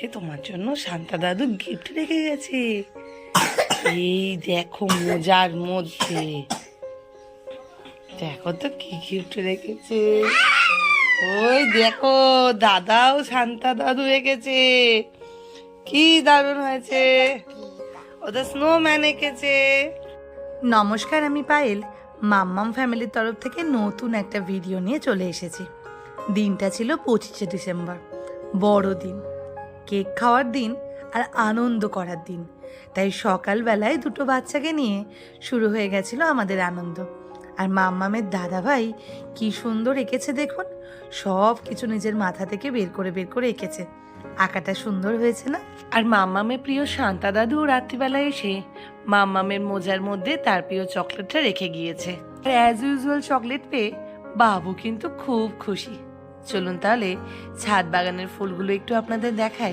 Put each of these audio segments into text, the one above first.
আজকে তোমার জন্য শান্তা দাদু গিফট রেখে গেছে। এই দেখো মোজার মধ্যে। দেখো তো কি গিফট রেখেছে। ওই দেখো, দাদাও শান্তা দাদু রেখেছে। কি দারুণ হয়েছে। ওদের স্নোম্যান এঁকেছে। নমস্কার, আমি পায়েল। মাম্মাম ফ্যামিলির তরফ থেকে নতুন একটা ভিডিও নিয়ে চলে এসেছি। দিনটা ছিল পঁচিশে ডিসেম্বর। বড়দিন। কেক খাওয়ার দিন আর আনন্দ করার দিন। তাই সকালবেলায় দুটো বাচ্চাকে নিয়ে শুরু হয়ে গেছিল আমাদের আনন্দ। আর মাম্মামের দাদা ভাই কি সুন্দর এঁকেছে দেখুন। সব কিছু নিজের মাথা থেকে বের করে বের করে এঁকেছে। আঁকাটা সুন্দর হয়েছে না? আর মাম্মামের প্রিয় শান্তা দাদু রাত্রিবেলায় এসে মাম্মামের মোজার মধ্যে তার প্রিয় চকলেটটা রেখে গিয়েছে। আর অ্যাজ ইউজুয়াল চকলেট পেয়ে বাবু কিন্তু খুব খুশি। চলুন তাহলে ছাদ বাগানের ফুলগুলো একটু আপনাদের দেখাই।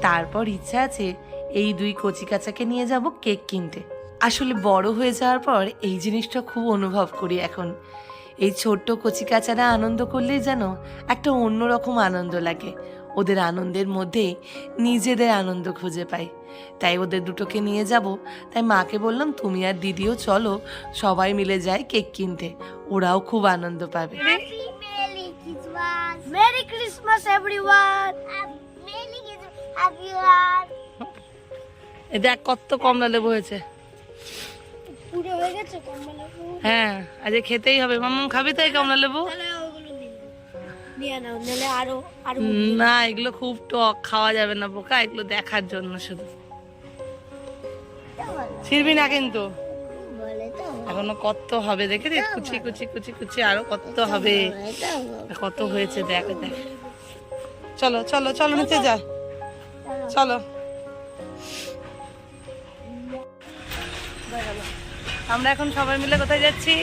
তারপর ইচ্ছা আছে এই দুই কচি কাচাকে নিয়ে যাব কেক কিনতে। আসলে বড় হয়ে যাওয়ার পর এই জিনিসটা খুব অনুভব করি এখন। এই ছোট্ট কচি কাচারা আনন্দ করলেই যেন একটা অন্যরকম আনন্দ লাগে। ওদের আনন্দের মধ্যেই নিজেদের আনন্দ খুঁজে পাই। তাই ওদের দুটোকে নিয়ে যাব। তাই মাকে বললাম, তুমি আর দিদিও চলো, সবাই মিলে যাই কেক কিনতে। ওরাও খুব আনন্দ পাবে। Christmas, everyone. দেখ কত কমলা লেবু হয়েছে। পুরো হয়ে গেছে কমলা হ্যাঁ আজ খেতেই হবে। মাম্মাম খাবি তাই কমলা লেবু? তাহলে ওগুলো নিয়ে নাও। নিয়ে নাও নাহলে আরও আরও না এগুলো খুব টক খাওয়া যাবে না পোকা এগুলো দেখার জন্য শুধু। ছিড়বি না কিন্তু। এখনও কত হবে দেখে রে কুচি কুচি কুচি কুচি আরও কত হবে। কত হয়েছে দেখ দেখ। চলো চলো চলো নিচে যা। চলো। আমরা এখন সবাই মিলে কোথায় যাচ্ছি?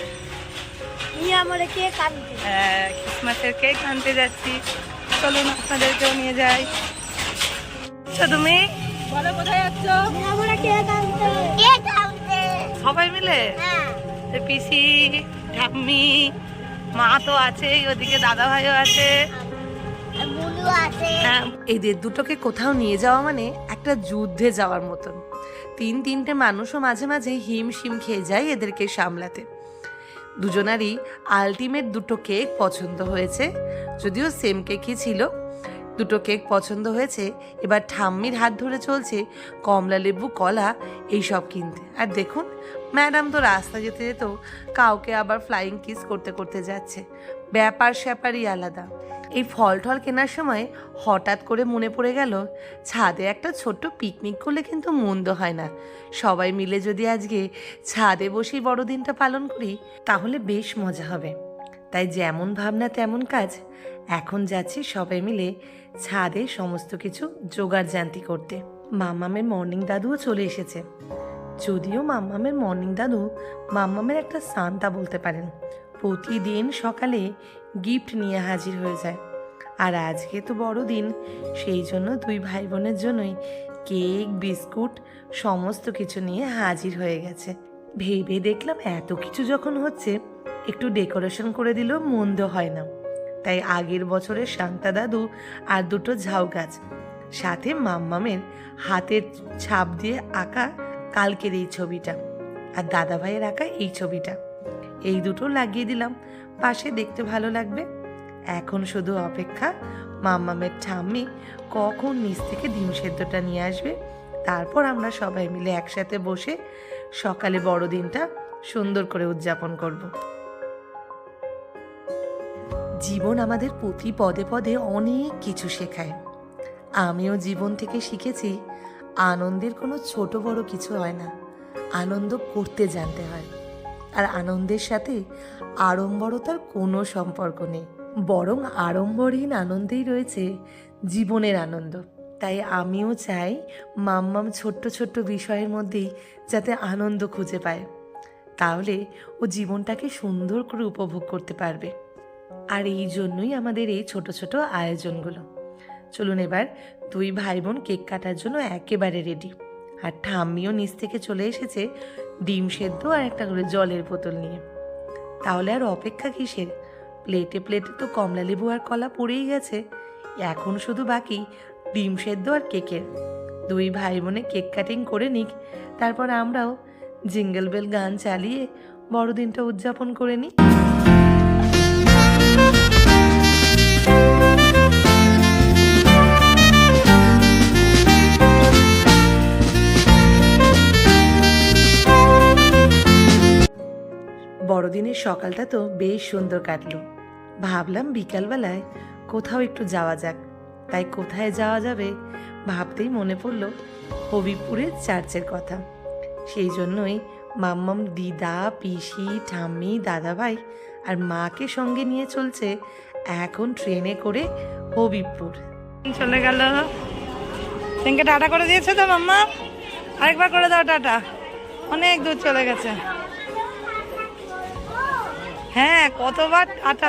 নিয়ে আমার কে হ্যাঁ ক্রিসমাসের কেক আনতে যাচ্ছি। চলুন আপনাদেরকেও নিয়ে যাই। আচ্ছা তুমি? বলো কোথায় যাচ্ছ? আমরা কে কাঁদতে কে কাঁদতে সবাই মিলে? হ্যাঁ। পিসি ঠাম্মি মা তো আছে ওদিকে দাদা ভাইও আছে। আছে হ্যাঁ, এদের দুটোকে কোথাও নিয়ে যাওয়া মানে একটা যুদ্ধে যাওয়ার মতন। তিন তিনটে মানুষও মাঝে মাঝে হিম শিম খেয়ে যায় এদেরকে সামলাতে। দুজনারই আলটিমেট দুটো কেক পছন্দ হয়েছে যদিও সেম কেকই ছিল। দুটো কেক পছন্দ হয়েছে এবার ঠাম্মির হাত ধরে চলছে কমলা লেবু কলা এইসব কিনতে। আর দেখুন ম্যাডাম তো রাস্তা যেতে যেত কাউকে আবার ফ্লাইং কিস করতে করতে যাচ্ছে। ব্যাপার স্যাপারই আলাদা। এই ফল টল কেনার সময় হঠাৎ করে মনে পড়ে গেল, ছাদে একটা ছোট্ট পিকনিক করলে কিন্তু মন্দ হয় না। সবাই মিলে যদি আজকে ছাদে বসেই বড়দিনটা পালন করি, তাহলে বেশ মজা হবে। তাই যেমন ভাবনা তেমন কাজ। এখন যাচ্ছি সবাই মিলে ছাদে সমস্ত কিছু জোগাড় জান্তি করতে। মামামের মর্নিং দাদুও চলে এসেছে। যদিও মাম্মামের মর্নিং দাদু মাম্মামের একটা সান্তা বলতে পারেন। প্রতিদিন সকালে গিফট নিয়ে হাজির হয়ে যায়। আর আজকে তো বড়দিন সেই জন্য দুই ভাই বোনের জন্যই কেক, বিস্কুট, সমস্ত কিছু নিয়ে হাজির হয়ে গেছে। ভেবে দেখলাম এত কিছু যখন হচ্ছে, একটু ডেকোরেশন করে দিলেও মন্দ হয় না। তাই আগের বছরের শান্তা দাদু আর দুটো ঝাউ গাছ সাথে মাম্মামের হাতের ছাপ দিয়ে আঁকা কালকের এই ছবিটা। আর দাদা ভাইয়ের আঁকা এই ছবিটা। এই দুটো লাগিয়ে দিলাম। পাশে দেখতে ভালো লাগবে। এখন শুধু অপেক্ষা, মাম্মামের ঠাম্মি কখন নিচ থেকে ডিম সেদ্ধটা নিয়ে আসবে। তারপর আমরা সবাই মিলে একসাথে বসে সকালে বড়দিনটা সুন্দর করে উদযাপন করব। জীবন আমাদের প্রতি পদে পদে অনেক কিছু শেখায়। আমিও জীবন থেকে শিখেছি আনন্দের কোনো ছোট বড় কিছু হয় না। আনন্দ করতে জানতে হয়। আর আনন্দের সাথে আড়ম্বরতার কোনো সম্পর্ক নেই। বরং আড়ম্বরহীন আনন্দেই রয়েছে জীবনের আনন্দ। তাই আমিও চাই মাম্মাম ছোট্ট ছোট্ট বিষয়ের মধ্যেই যাতে আনন্দ খুঁজে পায়। তাহলে ও জীবনটাকে সুন্দর করে উপভোগ করতে পারবে। আর এই জন্যই আমাদের এই ছোট ছোট আয়োজনগুলো। চলুন এবার দুই ভাই বোন কেক কাটার জন্য একেবারে রেডি আর ঠাম্মিও নিচ থেকে চলে এসেছে ডিম সেদ্ধ আর একটা করে জলের বোতল নিয়ে। তাহলে আর অপেক্ষা কিসের? প্লেটে প্লেটে তো কমলা লেবু আর কলা পড়েই গেছে। এখন শুধু বাকি ডিম সেদ্ধ আর কেকের। দুই ভাই বোনে কেক কাটিং করে নিক। তারপর আমরাও জিঙ্গল বেল গান চালিয়ে বড়দিনটা উদযাপন করে নিই। সকালটা তো বেশ সুন্দর কাটলো। ভাবলাম বিকালবেলায় কোথাও একটু যাওয়া যাক। তাই কোথায় যাওয়া যাবে ভাবতেই মনে পড়ল হবিপুরের চার্চের কথা। সেই জন্যই মাম্মাম দিদা, পিসি, ঠাম্মি, দাদাভাই আর মাকে সঙ্গে নিয়ে চলছে এখন ট্রেনে করে হবিবপুর চলে গেল। সেনকে টাটা করে দিয়েছে তো মাম্মা? আরেকবার করে দাও টাটা। অনেক দূর চলে গেছে। হ্যাঁ কতবার? আটা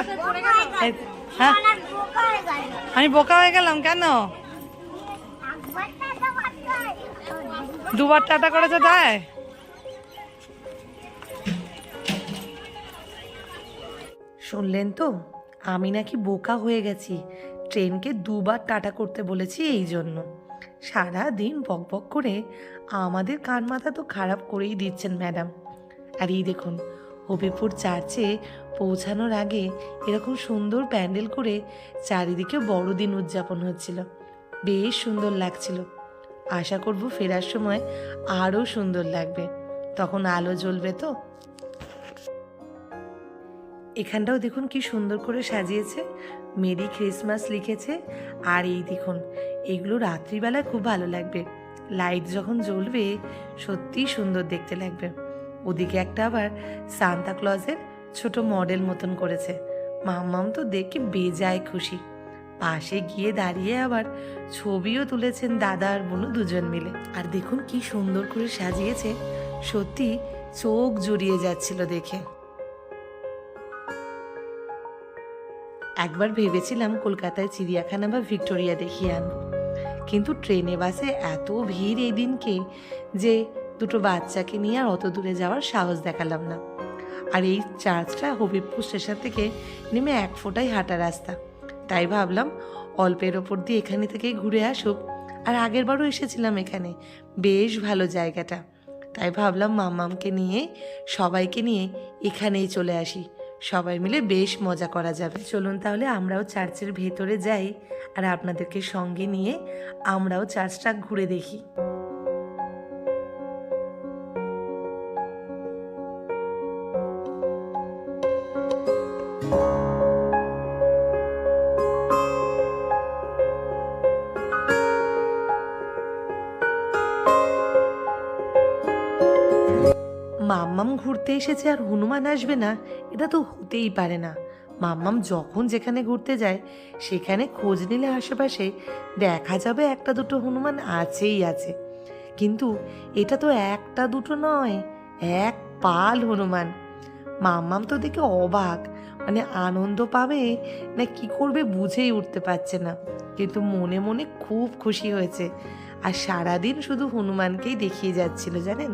হ্যাঁ। আমি বোকা হয়ে গেলাম কেন? দুবার টাটা করেছে তাই? শুনলেন তো? আমি নাকি বোকা হয়ে গেছি। ট্রেনকে দুবার টাটা করতে বলেছি এই জন্য। সারা দিন বক বক করে আমাদের কান মাথা তো খারাপ করেই দিচ্ছেন ম্যাডাম। আর এই দেখুন হবিপুর চার্চে পৌঁছানোর আগে এরকম সুন্দর প্যান্ডেল করে চারিদিকে বড়দিন উদযাপন হচ্ছিল। বেশ সুন্দর লাগছিল। আশা করব ফেরার সময় আরও সুন্দর লাগবে। তখন আলো জ্বলবে তো? এখানটাও দেখুন কি সুন্দর করে সাজিয়েছে। মেরি ক্রিসমাস লিখেছে। আর এই দেখুন, এগুলো রাত্রিবেলায় খুব ভালো লাগবে। লাইট যখন জ্বলবে, সত্যিই সুন্দর দেখতে লাগবে। ওদিকে একটা আবার সান্তা ক্লজের ছোট মডেল মতন করেছে। মাম্মাম তো দেখে বেজায় খুশি। পাশে গিয়ে দাঁড়িয়ে আবার ছবিও তুলেছেন দাদা আর বোনু দুজন মিলে। আর দেখুন কি সুন্দর করে সাজিয়েছে। সত্যি চোখ জুড়িয়ে যাচ্ছিল দেখে। একবার ভেবেছিলাম কলকাতায় চিড়িয়াখানা বা ভিক্টোরিয়া দেখিয়ে আনব। কিন্তু ট্রেনে, বাসে এত ভিড় এই দিনকে যে দুটো বাচ্চাকে নিয়ে আর অত দূরে যাওয়ার সাহস দেখালাম না। আর এই চার্চটা হবিবপুর স্টেশন থেকে নেমে এক ফোঁটাই হাঁটা রাস্তা। তাই ভাবলাম অল্পের ওপর দিয়ে এখানে থেকেই ঘুরে আসুক। আর আগের বারও এসেছিলাম এখানে। বেশ ভালো জায়গাটা। তাই ভাবলাম মাম্মামকে নিয়ে, সবাইকে নিয়ে এখানেই চলে আসি। সবাই মিলে বেশ মজা করা যাবে। চলুন তাহলে আমরাও চার্চের ভেতরে যাই। আর আপনাদেরকে সঙ্গে নিয়ে আমরাও চার্চটা ঘুরে দেখি। ঘুরতে এসেছে আর হনুমান আসবে না, এটা তো হতেই পারে না। মাম্মাম যখন যেখানে ঘুরতে যায়, সেখানে খোঁজ নিলে আশেপাশে দেখা যাবে একটা দুটো হনুমান আছেই আছে। কিন্তু এটা তো একটা দুটো নয়, এক পাল হনুমান। মাম্মাম তো দেখে অবাক মানে আনন্দ পাবে না কি করবে বুঝেই উঠতে পারছে না। কিন্তু মনে মনে খুব খুশি হয়েছে, আর সারাদিন শুধু হনুমানকেই দেখিয়ে যাচ্ছিল, জানেন?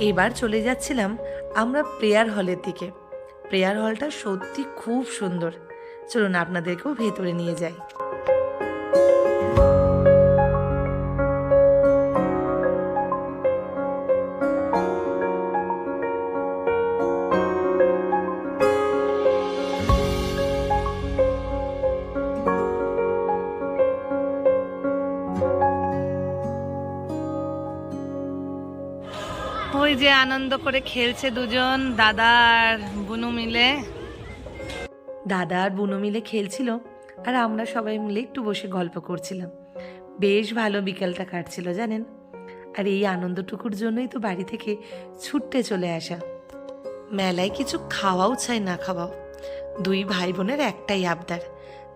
এবার চলে যাচ্ছিলাম আমরা প্রেয়ার হলের দিকে। প্রেয়ার হলটা সত্যি খুব সুন্দর। চলুন আপনাদেরকেও ভেতরে নিয়ে যাই। ওই যে আনন্দ করে খেলছে দুজন, দাদা আর বুনু মিলে। দাদা আর বুনু মিলে খেলছিল, আর আমরা সবাই মিলে একটু বসে গল্প করছিলাম। বেশ ভালো বিকেলটা কাটছিল, জানেন? আর এই আনন্দটুকুর জন্যই তো বাড়ি থেকে ছুটতে চলে আসা। মেলায় কিছু খাওয়াও চাই না খাওয়াও। দুই ভাই বোনের একটাই আবদার।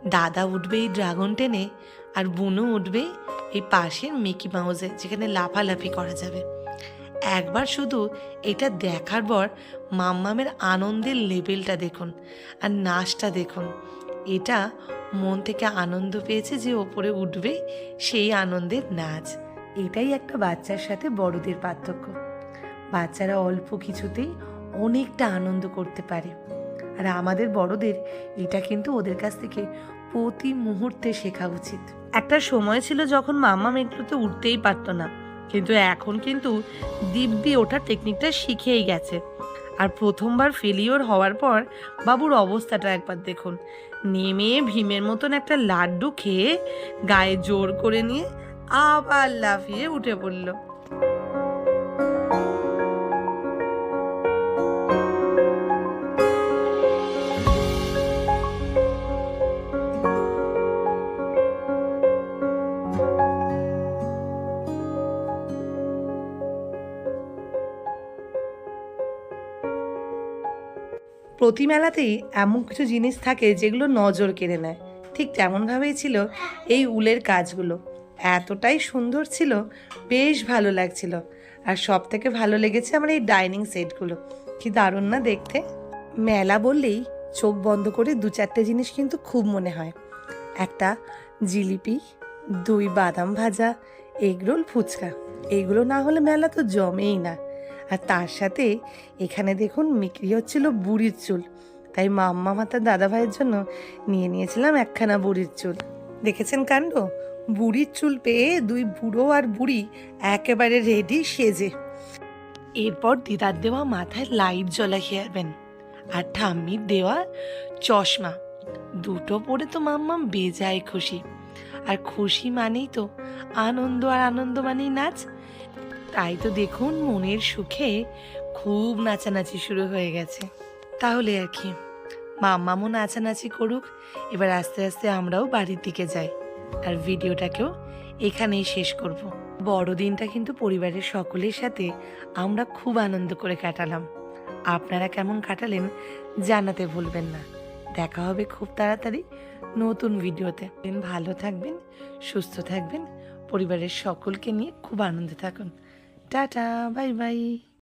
দাদা উঠবে এই ড্রাগন টেনে, আর বুনু উঠবে এই পাশের মিকি মাউসে, যেখানে লাফালাফি করা যাবে। একবার শুধু এটা দেখার পর মাম্মামের আনন্দের লেভেলটা দেখুন আর নাচটা দেখুন। এটা মন থেকে আনন্দ পেয়েছে যে ওপরে উঠবে সেই আনন্দের নাচ। এটাই একটা বাচ্চার সাথে বড়দের পার্থক্য। বাচ্চারা অল্প কিছুতেই অনেকটা আনন্দ করতে পারে। আর আমাদের বড়দের এটা কিন্তু ওদের কাছ থেকে প্রতি মুহূর্তে শেখা উচিত। একটা সময় ছিল যখন মাম্মা এগুলোতে উঠতেই পারতো না। কিন্তু এখন কিন্তু দিব্যি ওঠার টেকনিকটা শিখেই গেছে। আর প্রথমবার ফেলিওর হওয়ার পর বাবুর অবস্থাটা একবার দেখুন। নেমে ভীমের মতন একটা লাড্ডু খেয়ে গায়ে জোর করে নিয়ে আবার লাফিয়ে উঠে পড়ল। প্রতি মেলাতেই এমন কিছু জিনিস থাকে যেগুলো নজর কেড়ে নেয়। ঠিক তেমনভাবেই ছিল এই উলের কাজগুলো। এতটাই সুন্দর ছিল, বেশ ভালো লাগছিল। আর সব থেকে ভালো লেগেছে আমার এই ডাইনিং সেটগুলো। কি দারুণ না দেখতে? মেলা বললেই চোখ বন্ধ করে দু চারটে জিনিস কিন্তু খুব মনে হয়। একটা জিলিপি, দুই বাদাম ভাজা এগরোল ফুচকা। এগুলো না হলে মেলা তো জমেই না। আর তার সাথে এখানে দেখুন বিক্রি হচ্ছিল বুড়ির চুল। তাই মাম্মা মাতার দাদা ভাইয়ের জন্য নিয়ে নিয়েছিলাম একখানা বুড়ির চুল। দেখেছেন কাণ্ড? বুড়ির চুল পেয়ে দুই বুড়ো আর বুড়ি একেবারে রেডি সেজে। এরপর দিদার দেওয়া মাথায় লাইট জ্বলা খেয়াবেন আর ঠাম্মির দেওয়া চশমা। দুটো পরে তো মাম্মা বেজায় খুশি। আর খুশি মানেই তো আনন্দ আর আনন্দ মানেই নাচ। তাই তো দেখুন মনের সুখে খুব নাচানাচি শুরু হয়ে গেছে। তাহলে আর কি মাম্মামও নাচানাচি করুক, এবার আস্তে আস্তে আমরাও বাড়ির দিকে যাই। আর ভিডিওটাকেও এখানেই শেষ করব। বড়দিনটা কিন্তু পরিবারের সকলের সাথে আমরা খুব আনন্দ করে কাটালাম। আপনারা কেমন কাটালেন জানাতে ভুলবেন না। দেখা হবে খুব তাড়াতাড়ি নতুন ভিডিওতে। ভালো থাকবেন, সুস্থ থাকবেন, পরিবারের সকলকে নিয়ে খুব আনন্দে থাকুন। Tata bye bye